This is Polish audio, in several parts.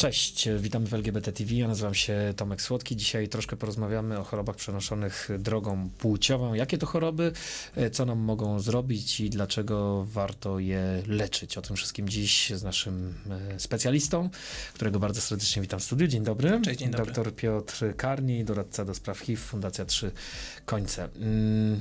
Cześć, witam w LGBT TV. Ja nazywam się Tomek Słodki. Dzisiaj troszkę porozmawiamy o chorobach przenoszonych drogą płciową. Jakie to choroby, e, co nam mogą zrobić i dlaczego warto je leczyć? O tym wszystkim dziś z naszym e, specjalistą, którego bardzo serdecznie witam w studiu. Dzień dobry. Cześć, dzień dobry. Doktor Piotr Karni, doradca do spraw HIV, Fundacja Trzy Końce. Mm,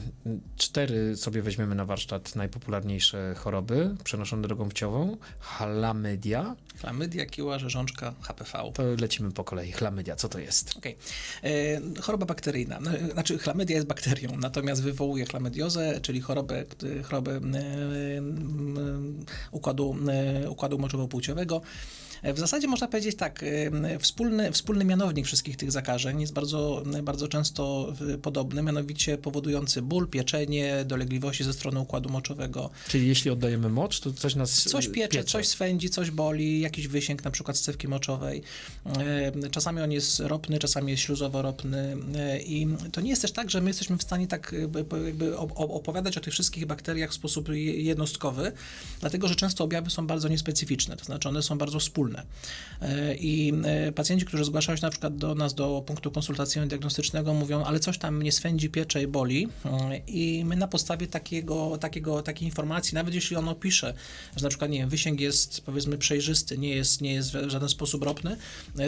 Cztery sobie weźmiemy na warsztat najpopularniejsze choroby przenoszone drogą płciową. Chlamydia. Chlamydia, kiła, rzeżączka, HPV. To lecimy po kolei. Chlamydia, co to jest? Okej. E, Choroba bakteryjna. No, Znaczy, chlamydia jest bakterią, natomiast wywołuje chlamydiozę, czyli chorobę, k- chorobę e, układu, e, układu moczowo-płciowego. E, W zasadzie można powiedzieć tak, e, wspólny, wspólny mianownik wszystkich tych zakażeń jest bardzo, bardzo często e, podobny, mianowicie powodujący ból, pieczenie, dolegliwości ze strony układu moczowego, Czyli jeśli oddajemy mocz, to coś nas Coś y, piecze, coś swędzi, coś boli, jakiś wysięg na przykład z cewki moczowej. E, Czasami on jest ropny, czasami jest śluzowo-ropny e, i to nie jest też tak, że my jesteśmy w stanie tak jakby, jakby op- op- opowiadać o tych wszystkich bakteriach w sposób je- jednostkowy, dlatego że często objawy są bardzo niespecyficzne, to znaczy one są bardzo wspólne. E, I e, pacjenci, którzy zgłaszają się na przykład do nas do punktu konsultacyjno-diagnostycznego mówią, ale coś tam mnie swędzi, piecze i boli E, i my na podstawie takiego, takiego, takiej informacji, nawet jeśli on opisze, że na przykład, nie wiem, wysięg jest powiedzmy przejrzysty, nie jest, nie jest w żaden sposób ropny,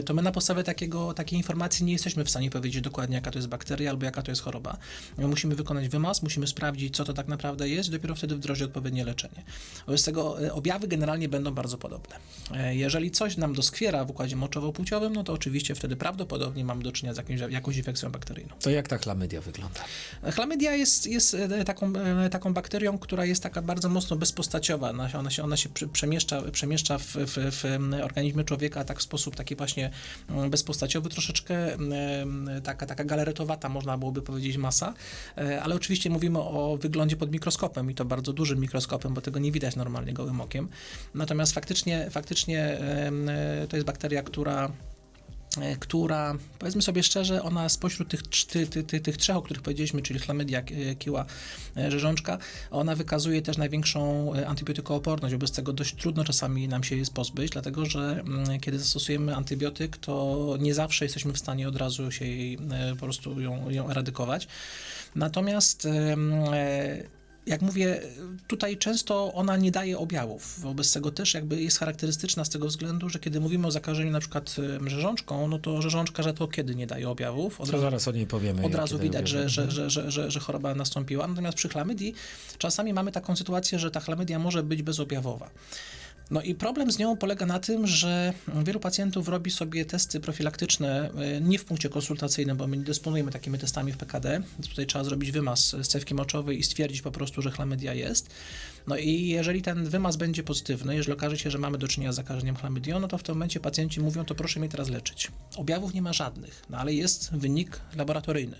to my na podstawie takiego, takiej informacji nie jesteśmy w stanie powiedzieć dokładnie, jaka to jest bakteria albo jaka to jest choroba. My musimy wykonać wymaz, musimy sprawdzić, co to tak naprawdę jest i dopiero wtedy wdrożyć odpowiednie leczenie. Wobec tego objawy generalnie będą bardzo podobne. E, Jeżeli coś nam doskwiera w układzie moczowo-płciowym, no to oczywiście wtedy prawdopodobnie mamy do czynienia z jakimś, jakąś infekcją bakteryjną. To jak ta chlamydia wygląda? Chlamydia jest, jest e, taką, e, taką bakterią, która jest taka bardzo mocno bezpostaciowa. Ona, się- ona się, ona się prze- przemieszcza, przemieszcza w, w, w organizmie człowieka tak w sposób taki właśnie mm, bezpostaciowy, troszeczkę taka, taka galaretowata, można byłoby powiedzieć, masa. E, Ale oczywiście mówimy o wyglądzie pod mikroskopem i to bardzo dużym mikroskopem, bo tego nie widać normalnie gołym okiem. Natomiast faktycznie, faktycznie to jest bakteria, która e, która, powiedzmy sobie szczerze, ona spośród tych, ty, ty, ty, tych trzech, o których powiedzieliśmy, czyli chlamydia, e, kiła, e, rzeżączka, ona wykazuje też największą e, antybiotykooporność. Wobec tego dość trudno czasami nam się jej pozbyć, dlatego że mm, kiedy zastosujemy antybiotyk, to nie zawsze jesteśmy w stanie od razu się jej, e, po prostu ją, ją eradykować. Natomiast e, jak mówię, tutaj często ona nie daje objawów. Wobec tego też jakby jest charakterystyczna z tego względu, że kiedy mówimy o zakażeniu na przykład em, rzeżączką, no to rzeżączka rzadko kiedy nie daje objawów. Od razu, zaraz o niej powiemy. od razu widać, że, że, że, że, że, że choroba nastąpiła. Natomiast przy chlamydii czasami mamy taką sytuację, że ta chlamydia może być bezobjawowa. No i problem z nią polega na tym, że wielu pacjentów robi sobie testy profilaktyczne y, nie w punkcie konsultacyjnym, bo my nie dysponujemy takimi testami w PKD. Tutaj trzeba zrobić wymaz z cewki moczowej i stwierdzić po prostu, że chlamydia jest. No i jeżeli ten wymaz będzie pozytywny, jeżeli okaże się, że mamy do czynienia z zakażeniem chlamydią, no to w tym momencie pacjenci mówią, to proszę mnie teraz leczyć. Objawów nie ma żadnych, no ale jest wynik laboratoryjny.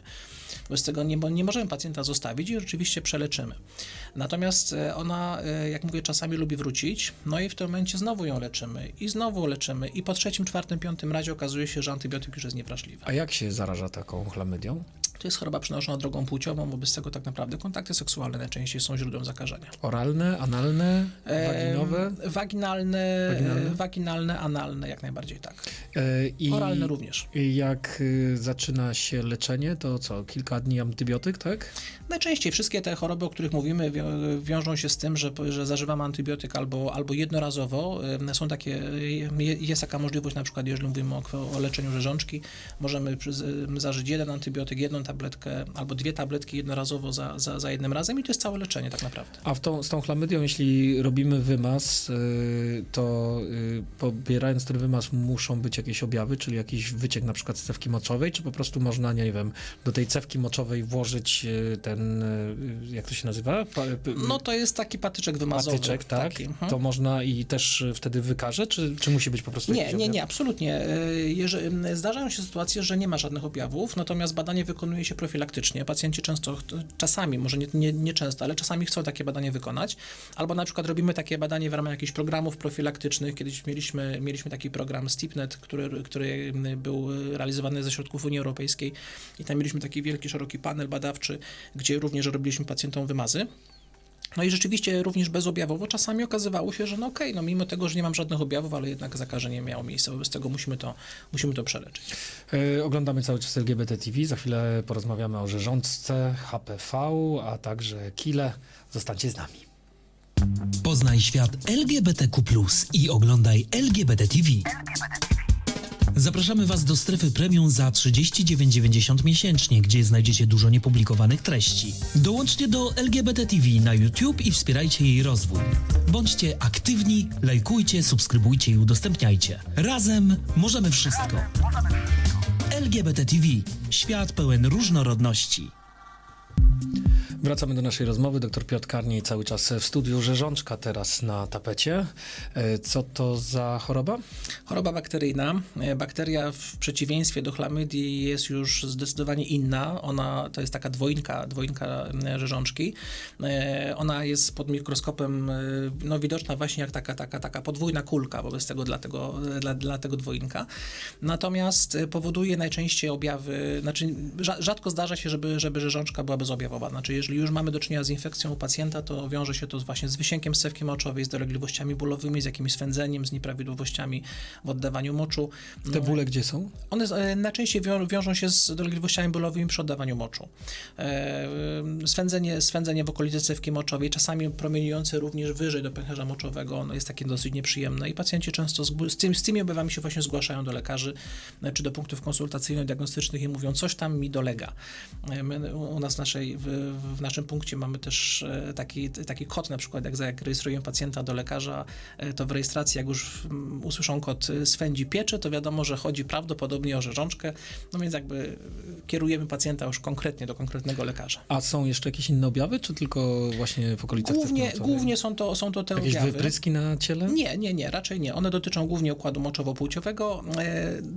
Wobec tego nie, nie możemy pacjenta zostawić i rzeczywiście przeleczymy. Natomiast e, ona, e, jak mówię, czasami lubi wrócić, no i w tym momencie znowu ją leczymy i znowu leczymy i po trzecim, czwartym, piątym razie okazuje się, że antybiotyk już jest niewrażliwy. A jak się zaraża taką chlamydią? To jest choroba przenoszona drogą płciową, wobec tego tak naprawdę kontakty seksualne najczęściej są źródłem zakażenia. Oralne, analne, waginowe? Waginalne, Waginalne? waginalne, waginalne analne, jak najbardziej tak. E, I Oralne również. jak y, zaczyna się leczenie, to co? Kilka dni antybiotyk, tak? Najczęściej wszystkie te choroby, o których mówimy, wią- wiążą się z tym, że, że zażywamy antybiotyk albo, albo jednorazowo. Są takie, jest taka możliwość, na przykład jeżeli mówimy o, o leczeniu rzeżączki, możemy zażyć jeden antybiotyk, jedną tabletkę albo dwie tabletki jednorazowo za, za, za jednym razem i to jest całe leczenie tak naprawdę. A w tą, z tą chlamydią, jeśli robimy wymaz, y, to y, pobierając ten wymaz muszą być jakieś objawy, czyli jakiś wyciek na przykład z cewki moczowej, czy po prostu można, nie wiem, do tej cewki moczowej włożyć y, ten, jak to się nazywa? Pa, No to jest taki patyczek wymazowy. patyczek, tak? Taki, mhm. To można i też wtedy wykaże, czy, czy musi być po prostu Nie, nie, objaw? nie, absolutnie. Jeżeli, zdarzają się sytuacje, że nie ma żadnych objawów, natomiast badanie wykonuje się profilaktycznie. Pacjenci często, czasami, może nie, nie, nie często, ale czasami chcą takie badanie wykonać. Albo na przykład robimy takie badanie w ramach jakichś programów profilaktycznych. Kiedyś mieliśmy, mieliśmy taki program STIPNET, który, który był realizowany ze środków Unii Europejskiej i tam mieliśmy taki wielki, szeroki panel badawczy, gdzie również robiliśmy pacjentom wymazy. No i rzeczywiście również bezobjawowo czasami okazywało się, że no okej, no mimo tego, że nie mam żadnych objawów, ale jednak zakażenie miało miejsce, wobec tego musimy to, musimy to przeleczyć. E, Oglądamy cały czas LGBT TV. Za chwilę porozmawiamy o rzeżączce, HPV, a także kile. Zostańcie z nami. Poznaj świat LGBTQ+, i oglądaj LGBT TV. Zapraszamy Was do strefy premium za 39,90 miesięcznie, gdzie znajdziecie dużo niepublikowanych treści. Dołączcie do LGBT TV na YouTube i wspierajcie jej rozwój. Bądźcie aktywni, lajkujcie, subskrybujcie i udostępniajcie. Razem możemy wszystko. LGBT TV. Świat pełen różnorodności. Wracamy do naszej rozmowy. Doktor Piotr Karniej cały czas w studiu. Rzeżączka teraz na tapecie. E, Co to za choroba? Choroba bakteryjna. E, Bakteria w przeciwieństwie do chlamydii jest już zdecydowanie inna. Ona to jest taka dwojnka, dwojnka e, rzeżączki. Ona jest pod mikroskopem no, widoczna właśnie jak taka, taka, taka podwójna kulka, wobec tego dlatego, dla, dla tego dwojnka. Natomiast powoduje najczęściej objawy, znaczy rza- rzadko zdarza się, żeby, żeby rzeżączka była bezobjawowa. Znaczy jeżeli już mamy do czynienia z infekcją u pacjenta, to wiąże się to z- właśnie z wysiękiem stewki moczowej, z dolegliwościami bólowymi, z jakimś swędzeniem, z nieprawidłowościami w oddawaniu moczu. Te bóle gdzie są? One e, najczęściej wią, wiążą się z dolegliwościami bólowymi przy oddawaniu moczu. E, y, swędzenie, swędzenie w okolicy stewki moczowej, czasami promieniujące również wyżej do pęcherza moczowego, ono jest takie dosyć nieprzyjemne i pacjenci często z, z, tym, z tymi objawami się właśnie zgłaszają do lekarzy e, czy do punktów konsultacyjno-diagnostycznych i mówią, coś tam mi dolega. E, My, u u nas w, naszej, w, w naszym punkcie mamy też e, taki, taki kod, na przykład jak, jak rejestrujemy pacjenta do lekarza, e, to w rejestracji, jak już mm, usłyszą kod e, swędzi pieczy, to wiadomo, że chodzi prawdopodobnie o rzeżączkę, no więc jakby kierujemy pacjenta już konkretnie do konkretnego lekarza. A są jeszcze jakieś inne objawy, czy tylko właśnie w okolicach Głównie, głównie są to, są to te Jakieś objawy. wypryski na ciele? Nie, nie, nie, raczej nie. One dotyczą głównie układu moczowo-płciowego.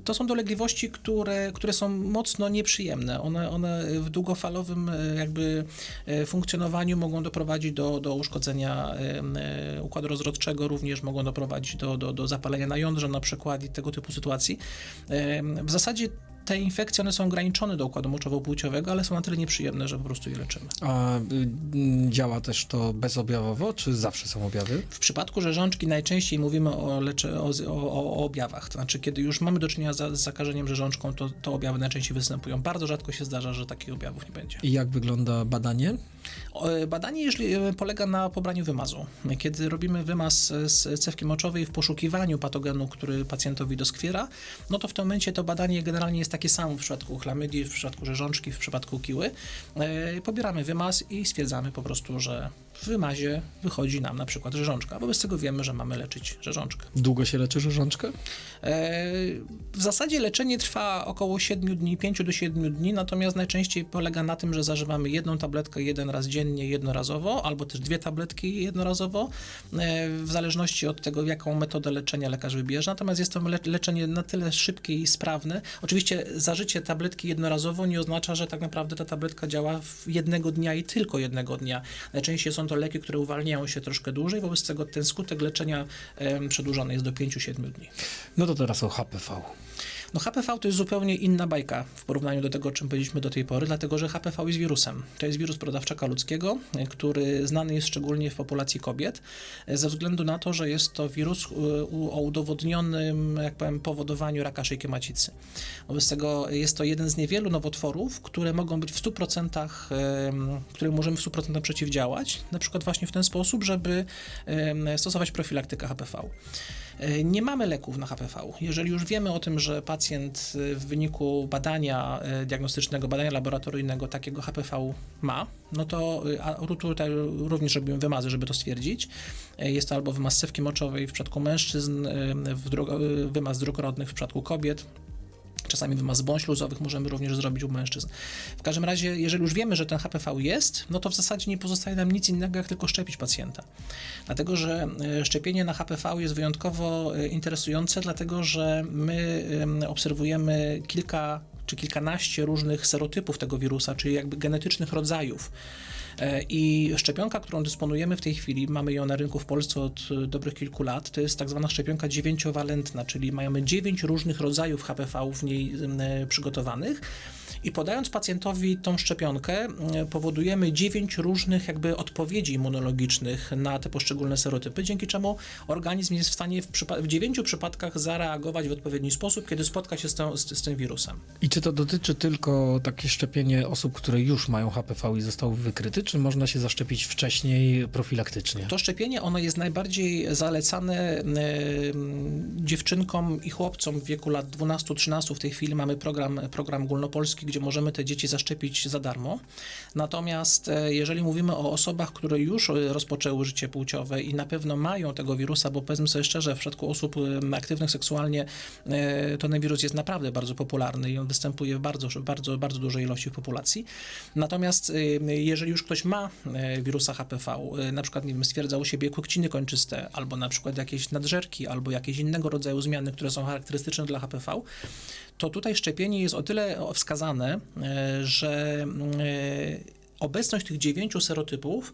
To są dolegliwości, które, które są mocno nieprzyjemne. One, one w długofalowym jakby funkcjonowaniu mogą doprowadzić do, do uszkodzenia e, e, układu rozrodczego, również mogą doprowadzić do, do, do zapalenia na jądrze na przykład i tego typu sytuacji. E, W zasadzie te infekcje, one są ograniczone do układu moczowo-płciowego, ale są na tyle nieprzyjemne, że po prostu je leczymy. A y, działa też to bezobjawowo, czy zawsze są objawy? W przypadku rzeżączki najczęściej mówimy o, lecze, o, o, o objawach. To znaczy, kiedy już mamy do czynienia za- z zakażeniem rzeżączką, to, to objawy najczęściej występują. Bardzo rzadko się zdarza, że takich objawów nie będzie. I jak wygląda badanie? E, Badanie jeżeli e, polega na pobraniu wymazu. Kiedy robimy wymaz e, z cewki moczowej w poszukiwaniu patogenu, który pacjentowi doskwiera, no to w tym momencie to badanie generalnie jest takie samo w przypadku chlamydii, w przypadku rzeżączki, w przypadku kiły. E, Pobieramy wymaz i stwierdzamy po prostu, że w wymazie wychodzi nam na przykład rzeżączka. Wobec tego wiemy, że mamy leczyć rzeżączkę. Długo się leczy rzeżączkę? E, W zasadzie leczenie trwa około 7 dni, 5 do 7 dni, natomiast najczęściej polega na tym, że zażywamy jedną tabletkę jeden raz dziennie, jednorazowo, albo też dwie tabletki jednorazowo, e, w zależności od tego, jaką metodę leczenia lekarz wybierze. Natomiast jest to le- leczenie na tyle szybkie i sprawne. Oczywiście zażycie tabletki jednorazowo nie oznacza, że tak naprawdę ta tabletka działa w jednego dnia i tylko jednego dnia. Najczęściej są to leki, które uwalniają się troszkę dłużej, wobec tego ten skutek leczenia przedłużony jest do 5-7 dni. No to teraz o HPV. No HPV to jest zupełnie inna bajka w porównaniu do tego, o czym powiedzieliśmy do tej pory, dlatego że HPV jest wirusem. To jest wirus brodawczaka ludzkiego, e, który znany jest szczególnie w populacji kobiet, e, ze względu na to, że jest to wirus e, o udowodnionym, jak powiem, powodowaniu raka szyjki macicy. Wobec tego jest to jeden z niewielu nowotworów, które mogą być w 100%, em, którym możemy w 100% przeciwdziałać, na przykład właśnie w ten sposób, żeby stosować profilaktykę HPV. E, Nie mamy leków na HPV. Jeżeli już wiemy o tym, że pacjent e, w wyniku badania e, diagnostycznego, badania laboratoryjnego takiego HPV ma, no to tutaj również robimy wymazy, żeby to stwierdzić. Jest to albo wymaz cewki moczowej w przypadku mężczyzn, w wymaz dróg rodnych w przypadku kobiet. Czasami wymaz bądź śluzowych możemy również zrobić u mężczyzn. W każdym razie, jeżeli już wiemy, że ten HPV jest, no to w zasadzie nie pozostaje nam nic innego, jak tylko szczepić pacjenta. Dlatego, że e, szczepienie na HPV jest wyjątkowo e, interesujące, dlatego że my em, obserwujemy kilka czy kilkanaście różnych serotypów tego wirusa, czyli jakby genetycznych rodzajów. E, I szczepionka, którą dysponujemy w tej chwili, mamy ją na rynku w Polsce od e, dobrych kilku lat, to jest tak zwana szczepionka dziewięciowalentna, czyli mamy dziewięć różnych rodzajów HPV w niej e, przygotowanych. I podając pacjentowi tą szczepionkę, powodujemy dziewięć różnych jakby odpowiedzi immunologicznych na te poszczególne serotypy, dzięki czemu organizm jest w stanie w, dziewięciu przypadkach zareagować w odpowiedni sposób, kiedy spotka się z, tą, z, z tym wirusem. I czy to dotyczy tylko takie szczepienie osób, które już mają HPV i zostały wykryte, czy można się zaszczepić wcześniej profilaktycznie? To szczepienie ono jest najbardziej zalecane dziewczynkom i chłopcom w wieku lat 12-13. W tej chwili mamy program, program ogólnopolski, gdzie możemy te dzieci zaszczepić za darmo. Natomiast e, jeżeli mówimy o osobach, które już e, rozpoczęły życie płciowe i na pewno mają tego wirusa, bo powiedzmy sobie szczerze, w przypadku osób aktywnych seksualnie e, to ten wirus jest naprawdę bardzo popularny i on występuje w bardzo, bardzo, bardzo dużej ilości populacji. Natomiast jeżeli już ktoś ma wirusa HPV, na przykład nie wiem, stwierdza u siebie kłekciny kończyste, albo na przykład jakieś nadżerki, albo jakieś innego rodzaju zmiany, które są charakterystyczne dla HPV, to tutaj szczepienie jest o tyle wskazane, e, że e, obecność tych dziewięciu serotypów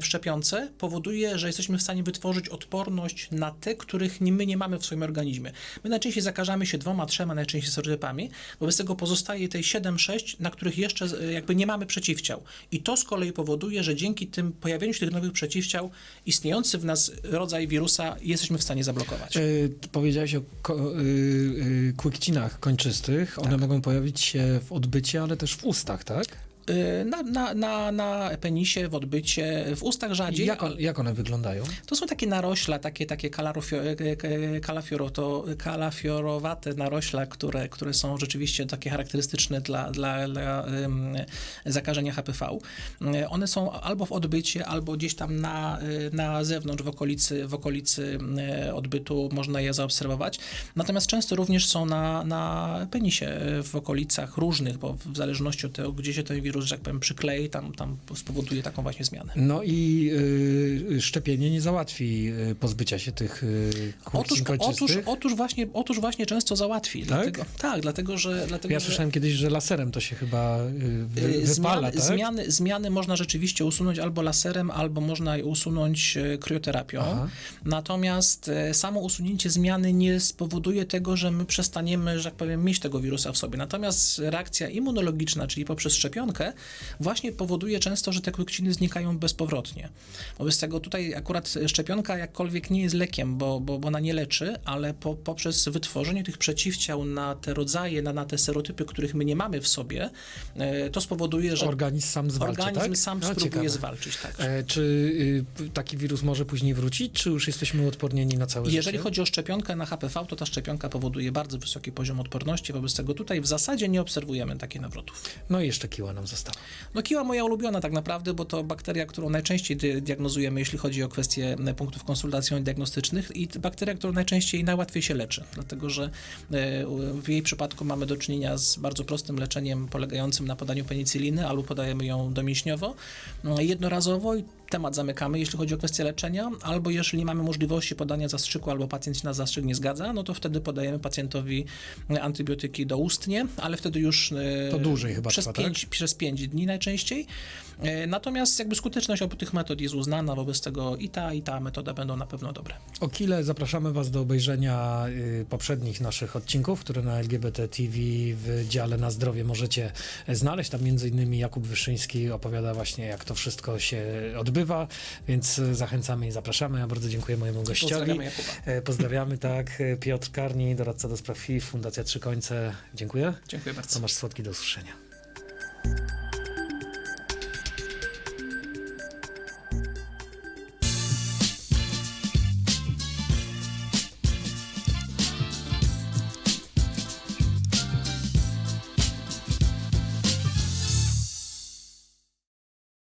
w szczepionce powoduje, że jesteśmy w stanie wytworzyć odporność na te, których my nie mamy w swoim organizmie. My najczęściej zakażamy się dwoma, trzema najczęściej serotypami, wobec tego pozostaje tej 7-6, na których jeszcze e, jakby nie mamy przeciwciał. I to z kolei powoduje, że dzięki tym pojawieniu się tych nowych przeciwciał istniejący w nas rodzaj wirusa jesteśmy w stanie zablokować. Ty powiedziałeś o ko- y, y, kłykcinach kończystych. One mogą pojawić się w odbycie, ale też w ustach, tak? Y, Na, na, na, na penisie, w odbycie, w ustach rzadziej. jak, on, jak one wyglądają? To są takie narośla, takie, takie kalarofio, e, e, kalafioro, to kalafiorowate narośla, które, które są rzeczywiście takie charakterystyczne dla, dla, dla zakażenia HPV. E, One są albo w odbycie, albo gdzieś tam na, e, na zewnątrz, w okolicy, w okolicy e, odbytu można je zaobserwować. Natomiast często również są na, na penisie, e, w okolicach różnych, bo w zależności od tego, gdzie się ten wirus, że tak powiem, przyklei, tam, tam spowoduje taką właśnie zmianę. No i y, szczepienie nie załatwi y, pozbycia się tych y, Otóż, otóż, otóż, właśnie, otóż właśnie często załatwi. Dlatego, tak, dlatego że. Dlatego, Ja że słyszałem kiedyś, że laserem to się chyba y, wy, wypala, zmiany, tak? zmiany, zmiany można rzeczywiście usunąć albo laserem, albo można je usunąć krioterapią. Aha. Natomiast samo usunięcie zmiany nie spowoduje tego, że my przestaniemy, że tak powiem, mieć tego wirusa w sobie. Natomiast reakcja immunologiczna, czyli poprzez szczepionkę, właśnie powoduje często, że te kłykciny znikają bezpowrotnie. Wobec tego tutaj akurat szczepionka jakkolwiek nie jest lekiem, bo, bo, bo ona nie leczy, ale po, poprzez wytworzenie tych przeciwciał na te rodzaje, na, na te serotypy, których my nie mamy w sobie, e, to spowoduje, że Organizm sam zwalcza, organizm tak? sam No, spróbuje ciekawe. zwalczyć. Tak. E, czy y, taki wirus może później wrócić, czy już jesteśmy uodpornieni na całe Jeżeli życie? chodzi o szczepionkę na HPV, to ta szczepionka powoduje bardzo wysoki poziom odporności, wobec tego tutaj w zasadzie nie obserwujemy takich nawrotów. No i jeszcze kiła nam została. No kiła moja ulubiona tak naprawdę, bo to bakteria, którą najczęściej diagnozujemy, jeśli chodzi o kwestie e, punktów konsultacyjno-diagnostycznych i bakteria, którą najczęściej najłatwiej się leczy, dlatego że e, w jej przypadku mamy do czynienia z bardzo prostym leczeniem polegającym na podaniu penicyliny albo podajemy ją domięśniowo, e, jednorazowo i temat zamykamy, jeśli chodzi o kwestię leczenia, albo jeżeli nie mamy możliwości podania zastrzyku, albo pacjent się na zastrzyk nie zgadza, no to wtedy podajemy pacjentowi e, antybiotyki doustnie, ale wtedy już e, To dłużej chyba przez trwa, tak? pięć, przez 5 dni najczęściej. E, Natomiast jakby skuteczność obu tych metod jest uznana, wobec tego i ta, i ta metoda będą na pewno dobre. O Kile zapraszamy Was do obejrzenia y, poprzednich naszych odcinków, które na LGBT TV w dziale na zdrowie możecie znaleźć. Tam między innymi Jakub Wyszyński opowiada właśnie, jak to wszystko się odbywa, więc y, zachęcamy i zapraszamy. Ja bardzo dziękuję mojemu gościowi. Pozdrawiamy Jakuba. E, Pozdrawiamy, tak. E, Piotr Karni, doradca do spraw FIF, Fundacja Trzy Końce. Dziękuję. Dziękuję bardzo. Tomasz Słodki, do usłyszenia.